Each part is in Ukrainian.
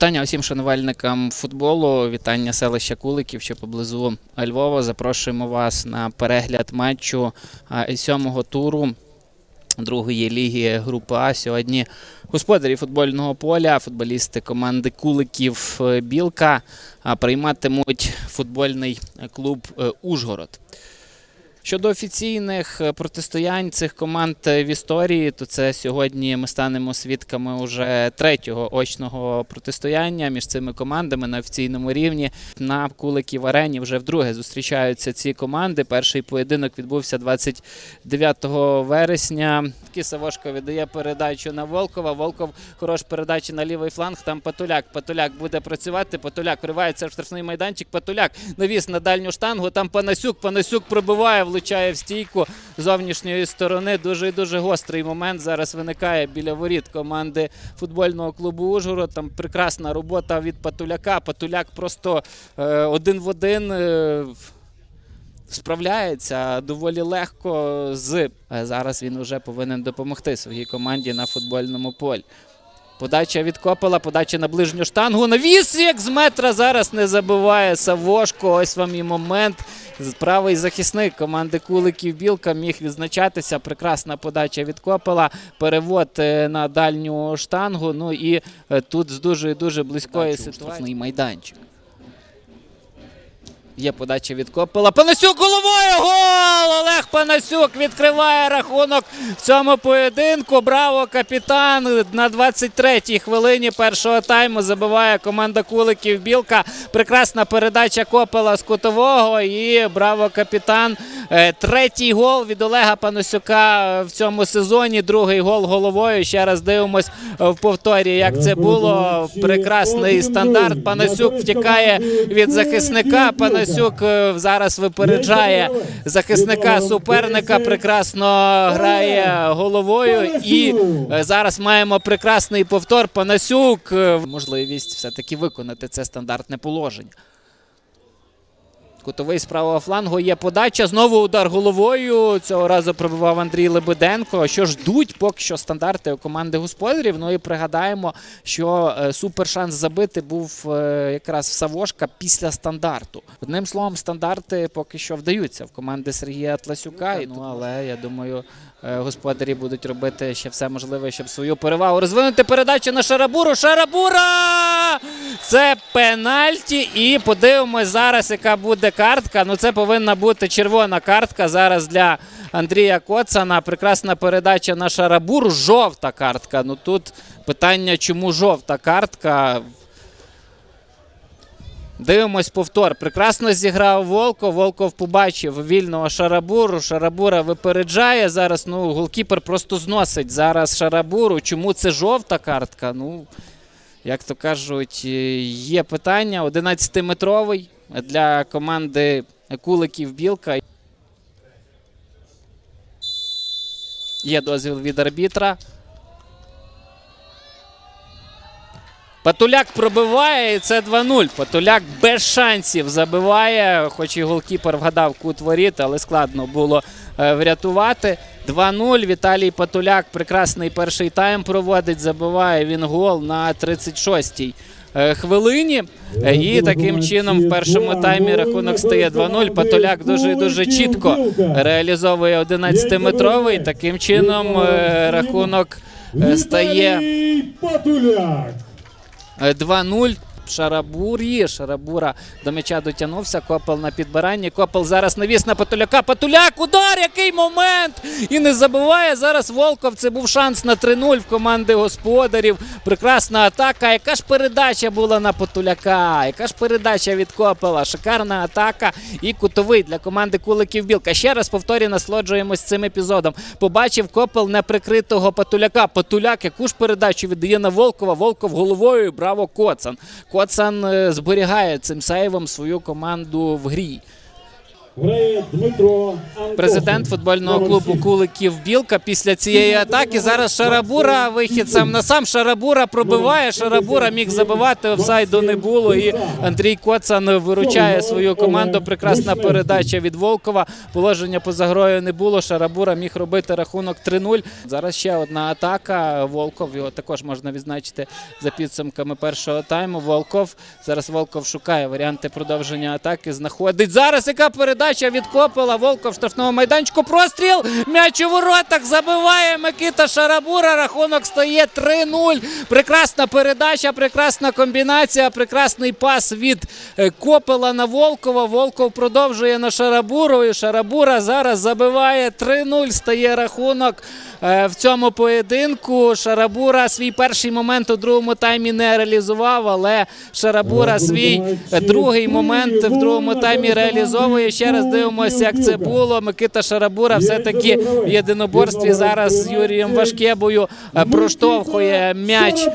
Вітання усім шанувальникам футболу. Вітання селища Куликів, що поблизу Львова. Запрошуємо вас на перегляд матчу сьомого туру другої ліги групи А. Сьогодні господарі футбольного поля, футболісти команди Куликів е, Білка прийматимуть футбольний е, клуб е, Ужгород. Щодо офіційних е, протистоянь цих команд е, в історії, то це сьогодні ми станемо свідками уже третього очного протистояння між цими командами на офіційному рівні. На Куликів арені вже вдруге зустрічаються ці команди. Перший поєдинок відбувся 29 вересня. Савошко віддає передачу на Волкова. Волков хорош передачі на лівий фланг. Там Патуляк. Патуляк буде працювати. Патуляк вривається в штрафний майданчик. Патуляк навіс на дальню штангу. Там Панасюк. Панасюк пробиває, влучає в стійку зовнішньої сторони. Дуже і дуже гострий момент зараз виникає біля воріт команди футбольного клубу Ужгород. Там прекрасна робота від Патуляка. Патуляк просто е, один в один. Е, Справляється доволі легко з Е, зараз. Він вже повинен допомогти своїй команді на футбольному полі. Подача від Копела, подача на ближню штангу. Навіс, як з метра зараз не забиває Савошко. Ось вам і момент. Правий захисник команди Куликів Білка міг відзначатися. Прекрасна подача від Копела. Перевод е, на дальню штангу. Ну і е, тут з дуже дуже близької ситуації майданчик. Є подача від Копила. Панасюк головою! Гол! Олег Панасюк відкриває рахунок в цьому поєдинку. Браво, капітан! На 23-й хвилині першого тайму забиває команда Куликів Білка. Прекрасна передача Копила з кутового. І браво, капітан! Е, Третій гол від Олега Панасюка в цьому сезоні. Другий гол головою. Ще раз дивимось в повторі, як це було. Прекрасний стандарт. Панасюк втікає від захисника. Панасюк е, зараз випереджає захисника суперника. Прекрасно грає головою. І е, зараз маємо прекрасний повтор. Панасюк е, можливість все-таки виконати це стандартне положення. Кутовий з правого флангу є подача. Знову удар головою. Цього разу пробивав Андрій Лебеденко. Що ждуть поки що стандарти у команди господарів. Ну і пригадаємо, що е, супершанс забити був е, якраз в Савошка після стандарту. Одним словом, стандарти поки що вдаються в команди Сергія Тласюка. Ну але я думаю, е, господарі будуть робити ще все можливе, щоб свою перевагу розвинути. Передача на Шарабуру. Шарабура! Це пенальті. І подивимось зараз, яка буде картка. Ну, це повинна бути червона картка зараз для Андрія Коцана. Прекрасна передача на Шарабуру. Жовта картка. Ну тут питання, чому жовта картка. Дивимось повтор. Прекрасно зіграв Волков. Волков побачив вільного Шарабуру. Шарабура випереджає. Зараз ну, голкіпер просто зносить зараз Шарабуру. Чому це жовта картка? Ну, як то кажуть, е, є питання. 11-метровий для команди Куликів Білка. Є дозвіл від арбітра. Патуляк пробиває, і це 2-0. Патуляк без шансів забиває, хоч і голкіпер вгадав кут воріт, але складно було е, врятувати. 2-0. Віталій Патуляк прекрасний перший тайм проводить. Забиває він гол на 36-й е, хвилині. І таким чином в першому таймі рахунок стає 2-0. Патуляк дуже дуже чітко реалізовує 11-метровий. Таким чином е, рахунок е, стає. Патуляк. Е, 2-0. Шарабурі. Шарабура до м'яча дотягнувся. Копел на підбиранні. Копел зараз навіс на Патуляка. Патуляк! Удар! Який момент! І не забиває зараз Волков. Це був шанс на 3-0 в команди господарів. Прекрасна атака. Яка ж передача була на Патуляка? Яка ж передача від Копела? Шикарна атака і кутовий для команди Куликів Білка. Ще раз повторюю, насолоджуємось цим епізодом. Побачив Копел неприкритого Патуляка. Патуляк, яку ж передачу віддає на Волкова. Волков головою. Браво, Коцан. Коцан е, зберігає цим сейвом свою команду в грі. Грає Дмитро Антошин. Президент футбольного клубу. Куликів Білка після цієї атаки. Зараз Шарабура вихід сам на сам. Шарабура пробиває. Шарабура міг забивати. Офсайду не було. І Андрій Коцан виручає свою команду. Прекрасна передача від Волкова. Положення поза грою не було. Шарабура міг робити рахунок 3-0. Зараз ще одна атака. Волков його також можна відзначити за підсумками першого тайму. Волков зараз Волков шукає варіанти продовження атаки. Знаходить зараз. Яка передача від Копела? Волков в штрафному майданчику. Простріл. М'яч у воротах забиває Микита Шарабура. Рахунок стає 3-0. Прекрасна передача, прекрасна комбінація, прекрасний пас від е, Копела на Волкова. Волков продовжує на Шарабуру. І Шарабура зараз забиває 3-0. Стає рахунок е, в цьому поєдинку. Шарабура свій перший момент у другому таймі не реалізував, але Шарабура свій другий момент в другому таймі реалізовує. Ще раз дивимося, як це було. Микита Шарабура все-таки в єдиноборстві зараз з Юрієм Вашкебою е, проштовхує м'яч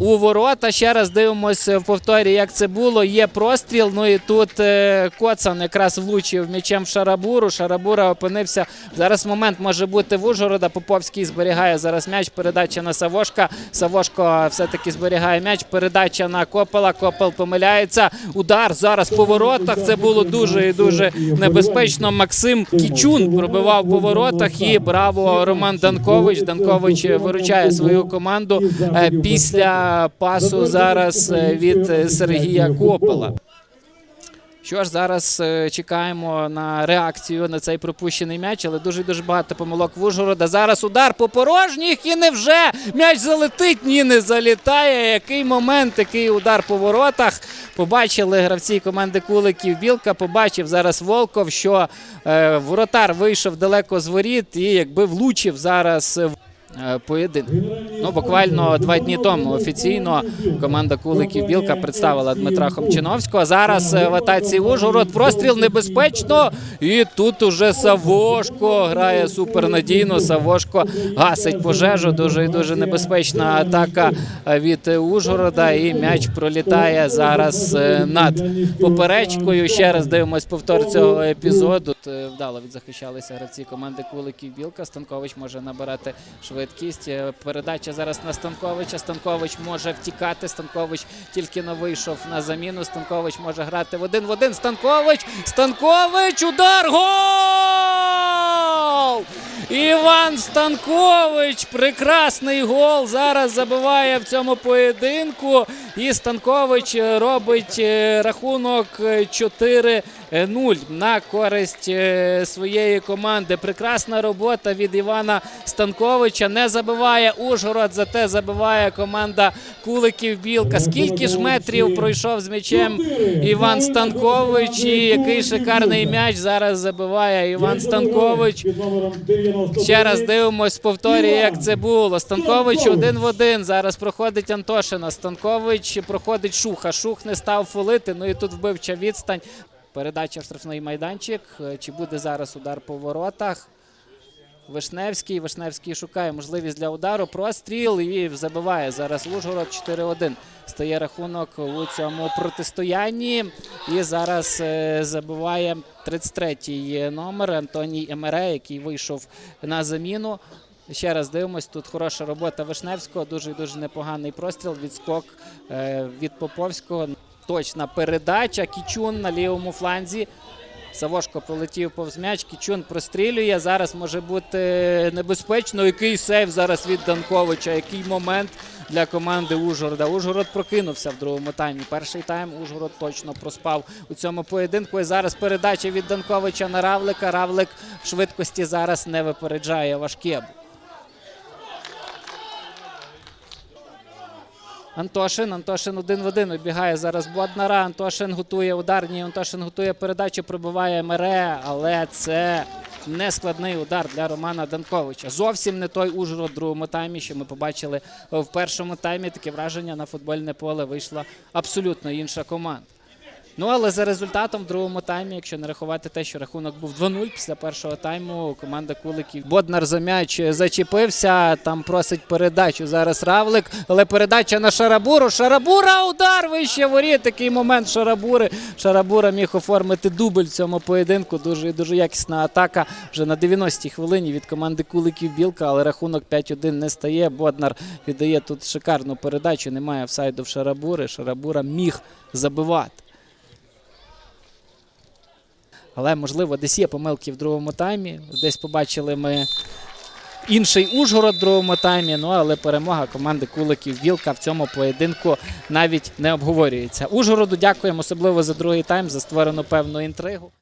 у ворота. Ще раз дивимося в повторі, як це було. Є простріл. Ну і тут е, Коцан якраз влучив м'ячем в Шарабуру. Шарабура опинився. Зараз момент може бути в Ужгорода. Поповський зберігає зараз м'яч. Передача на Савошка. Савошко все-таки зберігає м'яч. Передача на Копела. Копел помиляється. Удар зараз по воротах. Це було дуже і дуже небезпечно. Максим Кічун пробивав по воротах. І браво Роман Данкович. Данкович виручає свою команду е, після пасу зараз е, від е, Сергія Копела. Що ж, зараз е, чекаємо на реакцію на цей пропущений м'яч, але дуже дуже багато помилок в Ужгорода. Зараз удар по порожніх і невже м'яч залетить? Ні, не залітає. Який момент, який удар по воротах. Побачили гравці команди Куликів Білка. Побачив зараз Волков, що е, воротар вийшов далеко з воріт і якби влучив зараз. Е, Поєдинок. Ну, буквально два дні тому офіційно команда Куликів Білка представила Дмитра Хомчиновського. Зараз е, в атаці Ужгород простріл небезпечно. І тут уже Савошко грає супернадійно. Савошко гасить пожежу. Дуже і дуже небезпечна атака е, від Ужгорода. І м'яч пролітає зараз над поперечкою. Ще раз дивимось повтор цього епізоду. Вдало відзахищалися гравці команди Куликів Білка. Станкович може набирати швидкість швидкість. Е, передача зараз на Станковича. Станкович може втікати. Станкович тільки не вийшов на заміну. Станкович може грати в один в один. Станкович! Станкович! Удар! Гол! Іван Станкович! Прекрасний гол! Зараз забиває в цьому поєдинку. І Станкович е, робить е, рахунок 4. Е, 0 на користь е, своєї команди. Прекрасна робота від Івана Станковича. Не забиває Ужгород, зате забиває команда Куликів Білка. Скільки ж метрів пройшов з м'ячем Іван Станкович? І який шикарний м'яч зараз забиває Іван Станкович. Ще раз дивимось, повторює, як це було. Станкович один в один. Зараз проходить Антошина. Станкович проходить Шуха. Шух не став фолити. Ну і тут вбивча відстань. Передача в штрафний майданчик. Е, Чи буде зараз удар по воротах? Вишневський. Вишневський шукає можливість для удару. Простріл і забиває зараз Ужгород 4-1. Стає рахунок у цьому протистоянні. І зараз е, забиває 33-й номер Антоній Емере, який вийшов на заміну. Ще раз дивимось, тут хороша робота Вишневського, дуже дуже непоганий простріл, відскок е, від Поповського. Точна передача. Кічун на лівому фланзі. Савошко пролетів повз м'яч, Кічун прострілює. Зараз може бути небезпечно. Який сейв зараз від Данковича, який момент для команди Ужгорода. Ужгород прокинувся в другому таймі. Перший тайм Ужгород точно проспав у цьому поєдинку. І зараз передача від Данковича на Равлика. Равлик швидкості зараз не випереджає Вашкебу. Антошин. Антошин один в один вибігає зараз Боднара. Антошин готує ударні. Антошин готує передачу, пробиває мере, але це не складний удар для Романа Данковича. Зовсім не той Ужгород в другому таймі, що ми побачили в першому таймі. Таке враження на футбольне поле вийшла абсолютно інша команда. Ну але за результатом в другому таймі, якщо не рахувати те, що рахунок був 2-0 після першого тайму, команда Куликів Боднар за м'яч зачепився. Там просить передачу. Зараз Равлик, але передача на Шарабуру. Шарабура удар вище воріт. Такий момент Шарабури. Шарабура міг оформити дубль в цьому поєдинку. Дуже дуже якісна атака вже на 90-й хвилині від команди Куликів Білка, але рахунок 5-1 не стає. Боднар віддає тут шикарну передачу. Немає офсайду в Шарабури. Шарабура міг забивати. Але можливо десь є помилки в другому таймі. Десь побачили ми інший Ужгород в другому таймі. Ну але перемога команди Куликів Білка в цьому поєдинку навіть не обговорюється. Ужгороду дякуємо особливо за другий тайм, за створену певну інтригу.